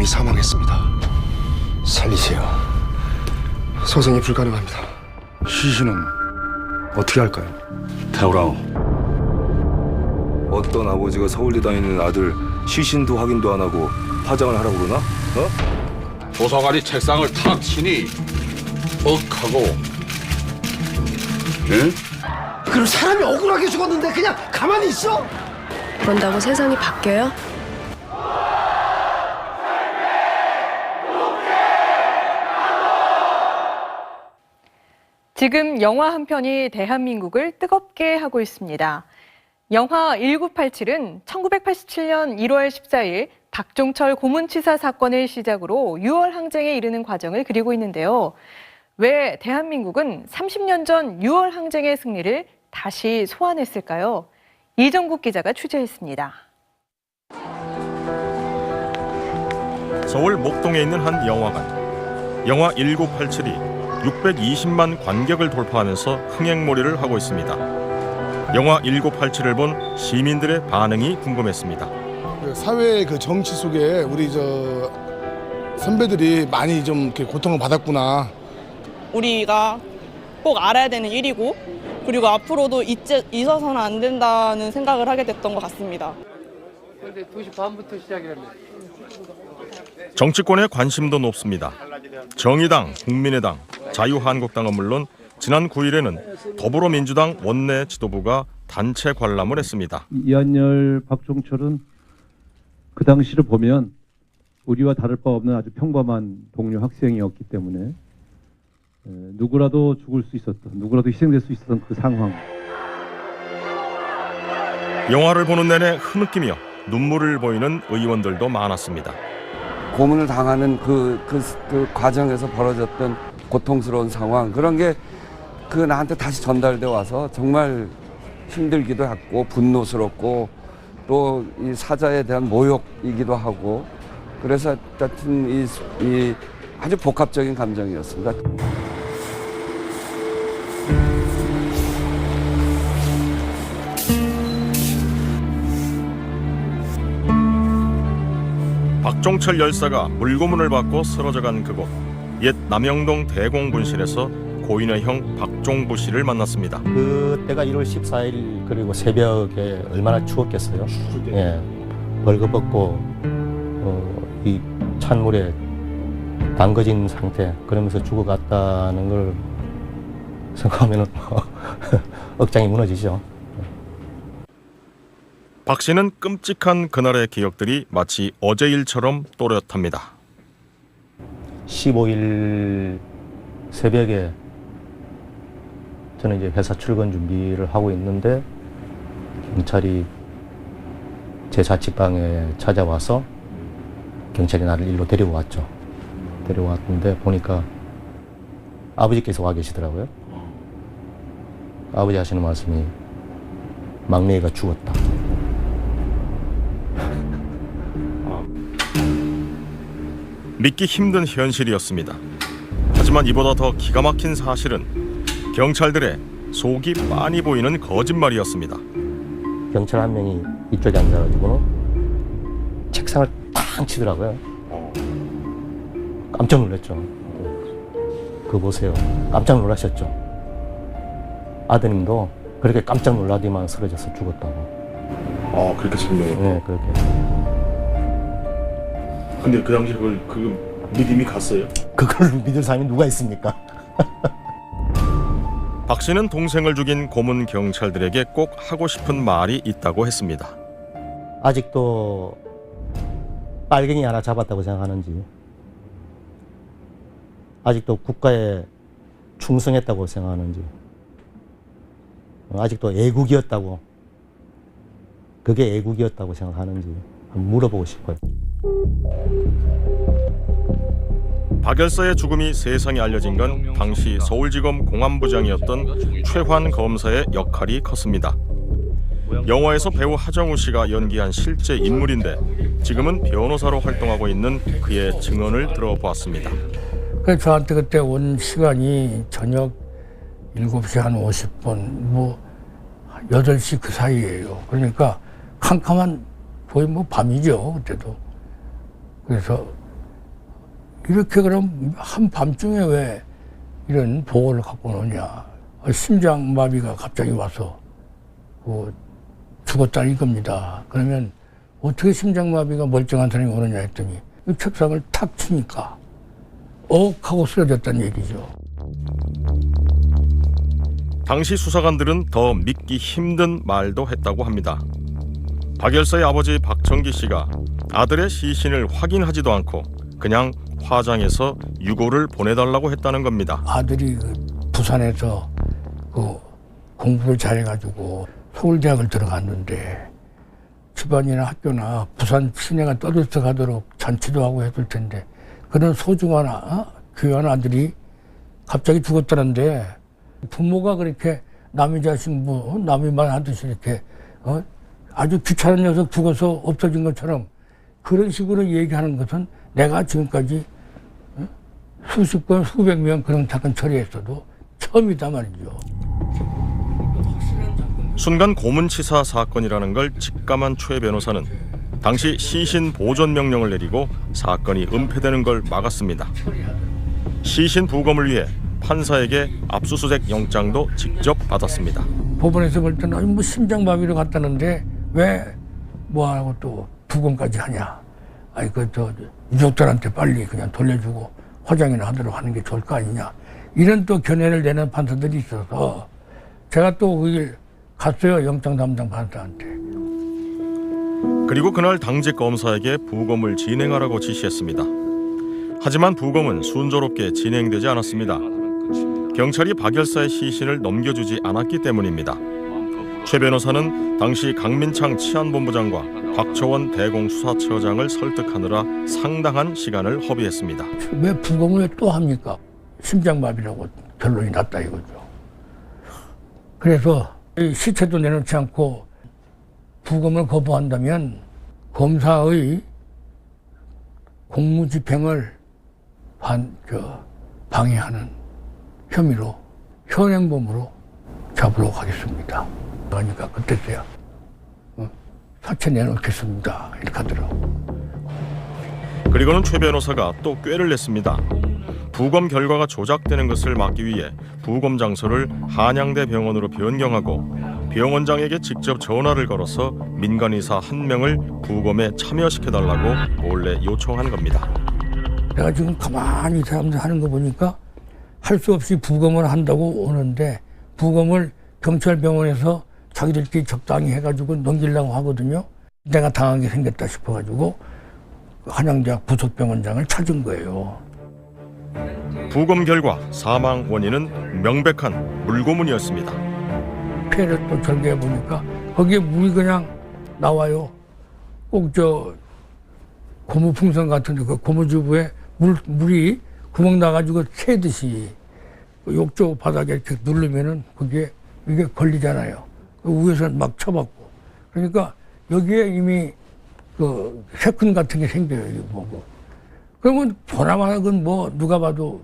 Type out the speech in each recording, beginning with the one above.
이미 사망했습니다. 살리세요. 소생이 불가능합니다. 시신은 어떻게 할까요? 태우라오. 어떤 아버지가 서울대 다니는 아들 시신도 확인도 안 하고 화장을 하라고 그러나? 어? 도서관이 책상을 탁 치니 억하고 응? 그럼 사람이 억울하게 죽었는데 그냥 가만히 있어? 그런다고 세상이 바뀌어요? 지금 영화 한 편이 대한민국을 뜨겁게 하고 있습니다. 영화 1987은 1987년 1월 14일 박종철 고문치사 사건을 시작으로 6월 항쟁에 이르는 과정을 그리고 있는데요. 왜 대한민국은 30년 전 6월 항쟁의 승리를 다시 소환했을까요? 이정국 기자가 취재했습니다. 서울 목동에 있는 한 영화관. 영화 1987이 620만 관객을 돌파하면서 흥행몰이를 하고 있습니다. 영화 1987을 본 시민들의 반응이 궁금했습니다. 그 사회의 그 정치 속에 우리 저 선배들이 많이 좀 이렇게 고통을 받았구나. 우리가 꼭 알아야 되는 일이고 그리고 앞으로도 잊지, 잊어서는 안 된다는 생각을 하게 됐던 것 같습니다. 정치권에 관심도 높습니다. 정의당, 국민의당, 자유한국당은 물론 지난 9일에는 더불어민주당 원내 지도부가 단체 관람을 했습니다. 이한열, 박종철은 그 당시를 보면 우리와 다를 바 없는 아주 평범한 동료 학생이었기 때문에 에, 누구라도 죽을 수 있었던, 누구라도 희생될 수 있었던 그 상황. 영화를 보는 내내 흐느끼며 눈물을 보이는 의원들도 많았습니다. 고문을 당하는 그, 그, 그 과정에서 벌어졌던 고통스러운 상황 그런 게 그 나한테 다시 전달돼 와서 정말 힘들기도 했고 분노스럽고 또 이 사자에 대한 모욕이기도 하고 그래서 하여튼 이, 이 아주 복합적인 감정이었습니다. 박종철 열사가 물고문을 받고 쓰러져간 그곳 옛 남영동 대공분실에서 고인의 형 박종부 씨를 만났습니다. 그때가 1월 14일 그리고 새벽에 얼마나 추웠겠어요. 예, 벌거벗고 어, 이 찬물에 담궈진 상태 그러면서 죽어갔다는 걸 생각하면 억장이 무너지죠. 박 씨는 끔찍한 그날의 기억들이 마치 어제 일처럼 또렷합니다. 15일 새벽에 저는 이제 회사 출근 준비를 하고 있는데 경찰이 제 자취방에 찾아와서 경찰이 나를 일로 데리고 왔죠. 데려왔는데 보니까 아버지께서 와 계시더라고요. 아버지 하시는 말씀이 막내가 죽었다. 믿기 힘든 현실이었습니다. 하지만 이보다 더 기가 막힌 사실은 경찰들의 속이 빤히 보이는 거짓말이었습니다. 경찰 한 명이 이쪽에 앉아가지고는 책상을 팡 치더라고요. 깜짝 놀랐죠. 그거 보세요. 깜짝 놀라셨죠. 아드님도 그렇게 깜짝 놀라더만 쓰러져서 죽었다고. 아 그렇게 설명해. 네, 그렇게. 근데 그 당시 그걸 그 믿음이 갔어요? 그걸 믿을 사람이 누가 있습니까? 박 씨는 동생을 죽인 고문 경찰들에게 꼭 하고 싶은 말이 있다고 했습니다. 아직도 빨갱이 하나 잡았다고 생각하는지, 아직도 국가에 충성했다고 생각하는지, 아직도 애국이었다고, 그게 애국이었다고 생각하는지 한번 물어보고 싶어요. 박 열사의 죽음이 세상에 알려진 건 당시 서울지검 공안부장이었던 최환 검사의 역할이 컸습니다. 영화에서 배우 하정우 씨가 연기한 실제 인물인데 지금은 변호사로 활동하고 있는 그의 증언을 들어보았습니다. 그 저한테 그때 온 시간이 저녁 7시 한 50분, 뭐 8시 그 사이예요. 그러니까 캄캄한 거의 뭐 밤이죠, 그때도. 그래서 이렇게 그럼 한밤중에 왜 이런 보고를 갖고 오느냐. 심장마비가 갑자기 와서 그 죽었다 이겁니다. 그러면 어떻게 심장마비가 멀쩡한 사람이 오느냐 했더니 이 책상을 탁 치니까 억 하고 쓰러졌다는 얘기죠. 당시 수사관들은 더 믿기 힘든 말도 했다고 합니다. 박 열사의 아버지 박정기 씨가 아들의 시신을 확인하지도 않고 그냥 화장해서 유고를 보내달라고 했다는 겁니다. 아들이 그 부산에서 그 공부를 잘해가지고 서울대학을 들어갔는데 집안이나 학교나 부산 시내가 떠들썩 하도록 잔치도 하고 했을 텐데 그런 소중한 어? 귀한 아들이 갑자기 죽었다는데 부모가 그렇게 남의 자식 뭐 어? 남의 말 하듯이 이렇게 어? 아주 귀찮은 녀석 죽어서 없어진 것처럼 그런 식으로 얘기하는 것은 내가 지금까지 어? 수십 건 수백 명 그런 사건 처리했어도 처음이다 말이죠. 순간 고문치사 사건이라는 걸 직감한 최 변호사는 당시 시신 보존 명령을 내리고 사건이 은폐되는 걸 막았습니다. 시신 부검을 위해 판사에게 압수수색 영장도 직접 받았습니다. 법원에서 볼 때는 뭐 심장마비로 갔다는데 왜 뭐하고 또 부검까지 하냐. 아니 그 저 유족들한테 빨리 그냥 돌려주고 화장이나 하도록 하는 게 좋을 거 아니냐. 이런 또 견해를 내는 판사들이 있어서 제가 또 거길 갔어요 영장 담당 판사한테. 그리고 그날 당직 검사에게 부검을 진행하라고 지시했습니다. 하지만 부검은 순조롭게 진행되지 않았습니다. 경찰이 박 열사의 시신을 넘겨주지 않았기 때문입니다. 최 변호사는 당시 강민창 치안본부장과 곽초원 대공수사처장을 설득하느라 상당한 시간을 허비했습니다. 왜 부검을 또 합니까? 심장마비라고 결론이 났다 이거죠. 그래서 이 시체도 내놓지 않고 부검을 거부한다면 검사의 공무집행을 반, 저, 방해하는 혐의로 현행범으로 잡으러 가겠습니다. 그러니까 그때서야 어, 사체 내놓겠습니다. 이렇게 하더라고. 그리고는 최 변호사가 또 꾀를 냈습니다. 부검 결과가 조작되는 것을 막기 위해 부검 장소를 한양대 병원으로 변경하고 병원장에게 직접 전화를 걸어서 민간 의사 한 명을 부검에 참여시켜 달라고 몰래 요청한 겁니다. 내가 지금 가만히 이 사람들 하는 거 보니까 할 수 없이 부검을 한다고 오는데 부검을 경찰병원에서 자기들끼리 적당히 해가지고 넘기려고 하거든요. 내가 당하게 생겼다 싶어가지고 한양대학 부속병원장을 찾은 거예요. 부검 결과 사망 원인은 명백한 물고문이었습니다. 폐를 또 절개해 보니까 거기에 물이 그냥 나와요. 꼭 저 고무풍선 같은데 그 고무주부에 물 물이 구멍 나가지고 새듯이 그 욕조 바닥에 이렇게 누르면은 그게 이게 걸리잖아요. 그 위에서 막 쳐박고 그러니까 여기에 이미 그 세큰 같은 게 생겨요. 이거 보고 그러면 보나마나 그건 뭐 누가 봐도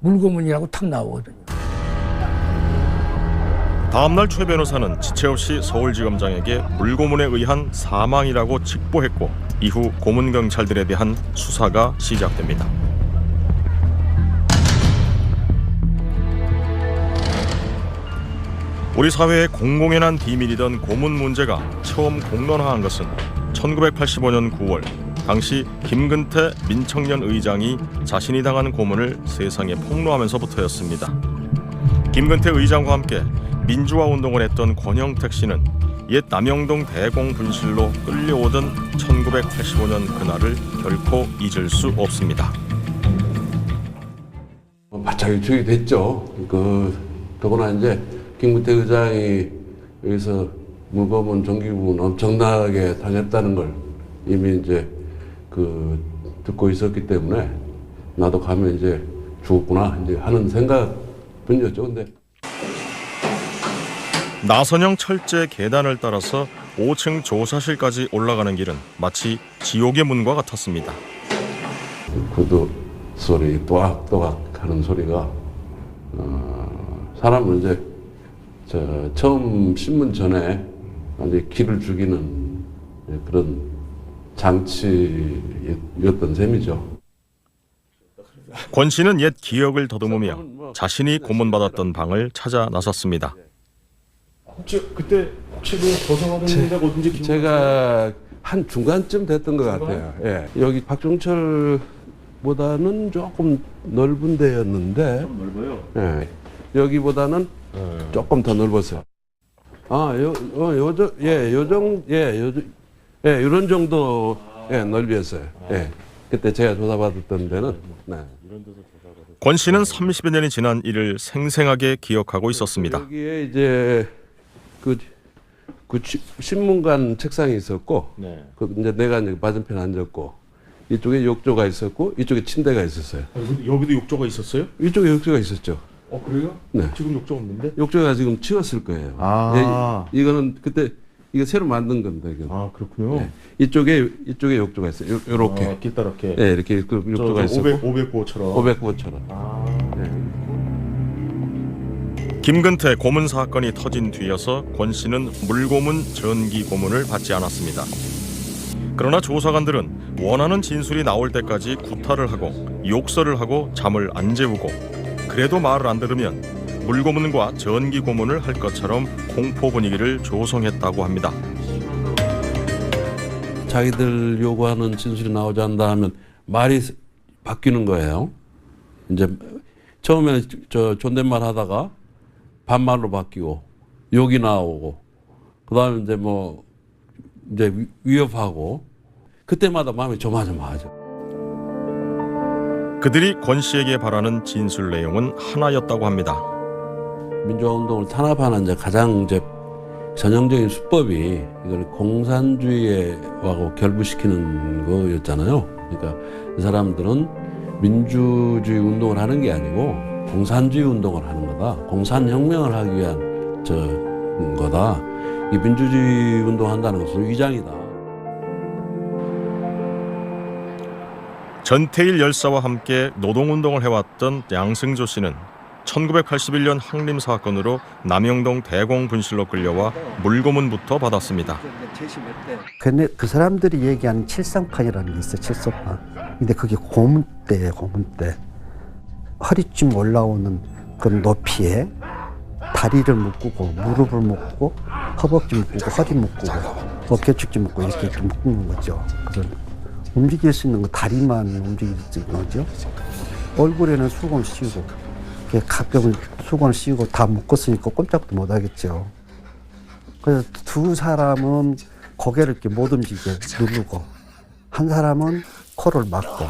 물고문이라고 탁 나오거든요. 다음날 최 변호사는 지체 없이 서울지검장에게 물고문에 의한 사망이라고 직보했고 이후 고문 경찰들에 대한 수사가 시작됩니다. 우리 사회의 공공연한 비밀이던 고문 문제가 처음 공론화한 것은 1985년 9월 당시 김근태 민청년 의장이 자신이 당한 고문을 세상에 폭로하면서부터였습니다. 김근태 의장과 함께 민주화 운동을 했던 권영택 씨는 옛 남영동 대공 분실로 끌려오던 1985년 그날을 결코 잊을 수 없습니다. 바짝 유축이 됐죠. 그 더구나 이제 김근태 의장이 여기서 물범은 정기 부분 엄청나게 당했다는 걸 이미 이제 그 듣고 있었기 때문에 나도 가면 이제 죽었구나 이제 하는 생각뿐이었죠. 근데 나선형 철제 계단을 따라서 5층 조사실까지 올라가는 길은 마치 지옥의 문과 같았습니다. 구두 소리 또각또각 하는 소리가 어, 사람을 이제 저 처음 신문 전에 이제 기를 죽이는 그런 장치였던 셈이죠. 권 씨는 옛 기억을 더듬으며 자신이 고문받았던 방을 찾아 나섰습니다. 혹시 그때 혹시 그 데가 어딘지 기억 제가 한 중간쯤 됐던 것 같아요. 예. 여기 박종철보다는 조금 넓은 데였는데 넓어요. 예. 여기보다는 조금 더 넓었어요. 아, 요, 어, 요 정, 예, 요 정, 예, 요정, 예, 이런 정도, 예, 넓이었어요. 예. 그때 제가 조사받았던 데는, 네. 권 씨는 30여 년이 지난 일을 생생하게 기억하고 있었습니다. 여기에 이제 그, 그 시- 신문관 책상이 있었고, 네. 그 이제 내가 이제 맞은편에 앉았고, 이쪽에 욕조가 있었고, 이쪽에 침대가 있었어요. 여기- 여기도 욕조가 있었어요? 이쪽에 욕조가 있었죠. 어 그래요? 네. 지금 욕조 없는데? 욕조가 지금 치웠을 거예요. 아. 예, 이거는 그때 이거 새로 만든 겁니다. 이거. 아 그렇군요. 네. 이쪽에 이쪽에 욕조가 있어요. 요, 요렇게. 아, 길다랗게. 네, 이렇게 그 욕조가 있었고. 500 509호처럼. 509호처럼. 아. 김근태 고문 사건이 터진 뒤여서 권 씨는 물고문 전기 고문을 받지 않았습니다. 그러나 조사관들은 원하는 진술이 나올 때까지 구타를 하고 욕설을 하고 잠을 안 재우고 그래도 말을 안 들으면 물고문과 전기 고문을 할 것처럼 공포 분위기를 조성했다고 합니다. 자기들 요구하는 진술이 나오지 않다 하면 말이 바뀌는 거예요. 이제 처음에 저 존댓말 하다가 반말로 바뀌고 욕이 나오고 그다음에 이제 뭐 이제 위- 위협하고 그때마다 마음이 조마조마하죠. 그들이 권 씨에게 바라는 진술 내용은 하나였다고 합니다. 민주화 운동을 탄압하는 이제 가장 이제 전형적인 수법이 이걸 공산주의하고 결부시키는 거였잖아요. 그러니까 이 사람들은 민주주의 운동을 하는 게 아니고 공산주의 운동을 하는 거다. 공산혁명을 하기 위한 저 거다. 이 민주주의 운동한다는 것은 위장이다. 전태일 열사와 함께 노동운동을 해왔던 양승조 씨는 1981년 항림 사건으로 남영동 대공 분실로 끌려와 물고문부터 받았습니다. 근데 그 사람들이 얘기하는 칠성판이라는 게 있어 칠성판. 근데 그게 고문대예요 고문대. 허리쯤 올라오는 그 높이에 다리를 묶고 무릎을 묶고 허벅지 묶고 허리 묶고 어깨축지 묶고 이렇게 묶는 거죠. 그래서 움직일 수 있는 거 다리만 움직일 수 있는 거죠. 얼굴에는 수건 씌우고 가끔 수건 씌우고 다 묶었으니까 꼼짝도 못 하겠죠. 그래서 두 사람은 고개를 이렇게 못 움직이게 누르고 한 사람은 코를 막고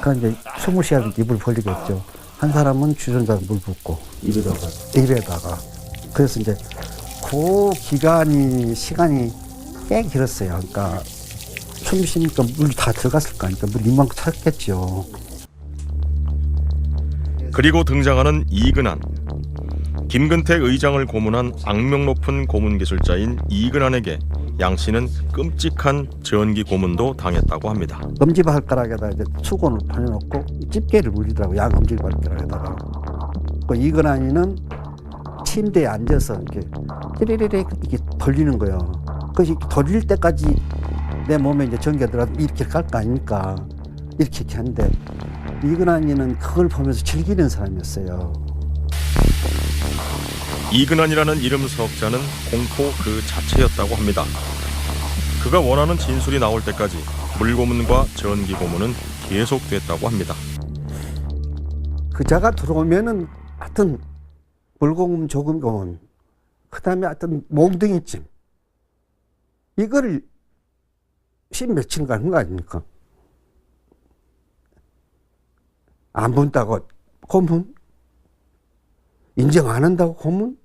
그러니까 이제 숨을 쉬어야 입을 벌리겠죠. 한 사람은 주전자에 물 붓고 입에다가 입에다가 그래서 이제 그 기간이 시간이 꽤 길었어요. 그러니까 숨 쉬니까 물이 다 들어갔을 거 아니까 물 이만큼 찼겠죠. 그리고 등장하는 이근한. 김근태 의장을 고문한 악명 높은 고문 기술자인 이근한에게 양 씨는 끔찍한 전기 고문도 당했다고 합니다. 엄지발가락에다 이제 수건을พั려놓고 집게를 물리더라고 양 엄지발가락에다가 그 이근한이는 침대에 앉아서 이렇게 띠리리리 이렇게 돌리는 거예요. 그것이 돌릴 때까지 내 몸에 이제 전기가 들어가서 이렇게 갈 거 아닙니까? 이렇게 이렇게 하는데 이근한이는 그걸 보면서 즐기는 사람이었어요. 이근한이라는 이름 석자는 공포 그 자체였다고 합니다. 그가 원하는 진술이 나올 때까지 물고문과 전기 고문은 계속됐다고 합니다. 그자가 들어오면은 하여튼 물고문 조금 고문 그다음에 하여튼 몽둥이찜 이거를 십 며칠간 한 거 아닙니까? 안 본다고 고문 인정 안 한다고 고문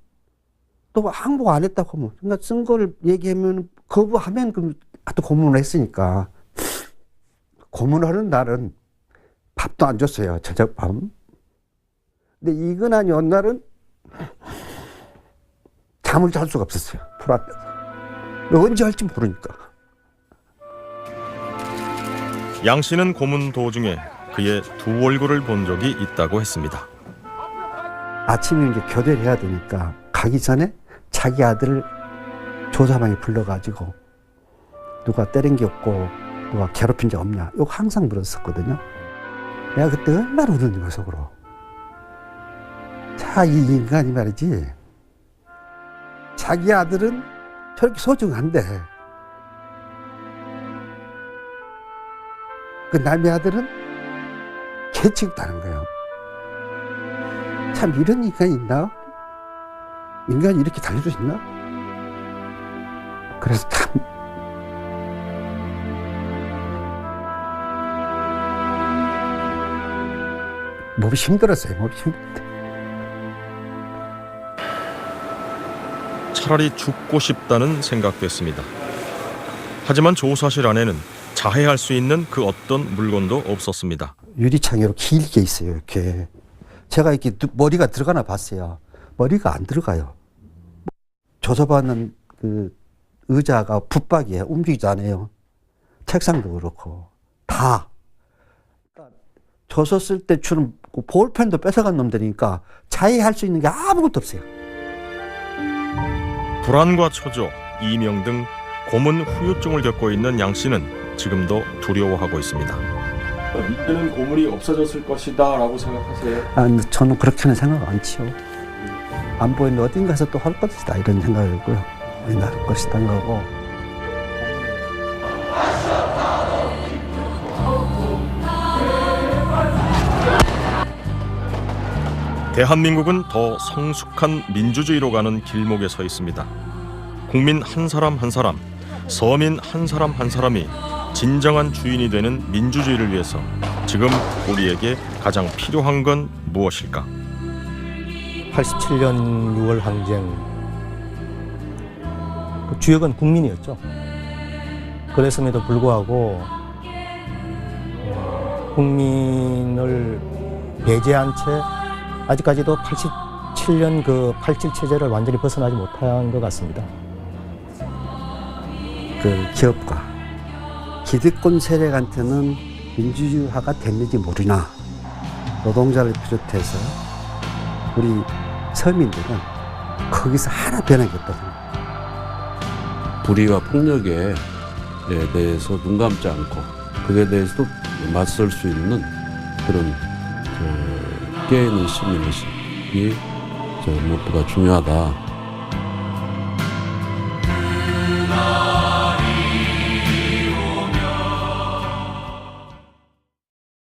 또 항복 안 했다고 고문 그러니까 쓴걸 얘기하면 거부하면 그럼 또 고문을 했으니까 고문하는 날은 밥도 안 줬어요 저녁밥 근데 이근한이 온 날은 잠을 잘 수가 없었어요. 풀 앞에서. 언제 할지 모르니까. 양 씨는 고문 도중에 그의 두 얼굴을 본 적이 있다고 했습니다. 아침에 이제 교대를 해야 되니까 가기 전에 자기 아들을 조사방에 불러가지고 누가 때린 게 없고 누가 괴롭힌 적 없냐. 이거 항상 물었었거든요. 내가 그때 얼마나 울었는 거야, 속으로. 자, 이 인간이 말이지. 자기 아들은 저렇게 소중한데, 그 남의 아들은 개취급다는 거예요. 참, 이런 인간이 있나? 인간이 이렇게 달려져 있나? 그래서 참, 몸이 힘들었어요. 몸이 힘들 차라리 죽고 싶다는 생각됐습니다. 하지만 조사실 안에는 자해할 수 있는 그 어떤 물건도 없었습니다. 유리창으로 길게 있어요. 이렇게 제가 이렇게 누- 머리가 들어가나 봤어요. 머리가 안 들어가요. 조사받는 그 의자가 붙박이에요. 움직이지 않아요. 책상도 그렇고 다. 그러니까 조서 쓸때 주는 그 볼펜도 뺏어간 놈들이니까 자해할 수 있는 게 아무것도 없어요. 불안과 초조, 이명 등 고문 후유증을 겪고 있는 양 씨는 지금도 두려워하고 있습니다. 이때는 고물이 없어졌을 것이다 라고 생각하세요? 아, 저는 그렇게는 생각 안 치요. 안 보이는데 어딘가서 또 할 것이다 이런 생각이고요. 할 것이다 는 거고. 대한민국은 더 성숙한 민주주의로 가는 길목에 서 있습니다. 국민 한 사람 한 사람, 서민 한 사람 한 사람이 진정한 주인이 되는 민주주의를 위해서 지금 우리에게 가장 필요한 건 무엇일까? 87년 6월 항쟁 그 주역은 국민이었죠. 그랬음에도 불구하고 어, 국민을 배제한 채 아직까지도 87년 그 87 체제를 완전히 벗어나지 못한 것 같습니다. 그 기업가 기득권 세력한테는 민주주의화가 됐는지 모르나 노동자를 비롯해서 우리 서민들은 거기서 하나 게 없거든요. 불의와 폭력에 에 대해서 눈 감지 않고 그에 대해서도 맞설 수 있는 그런 저 깨어있는 시민의식이 저 무엇보다 중요하다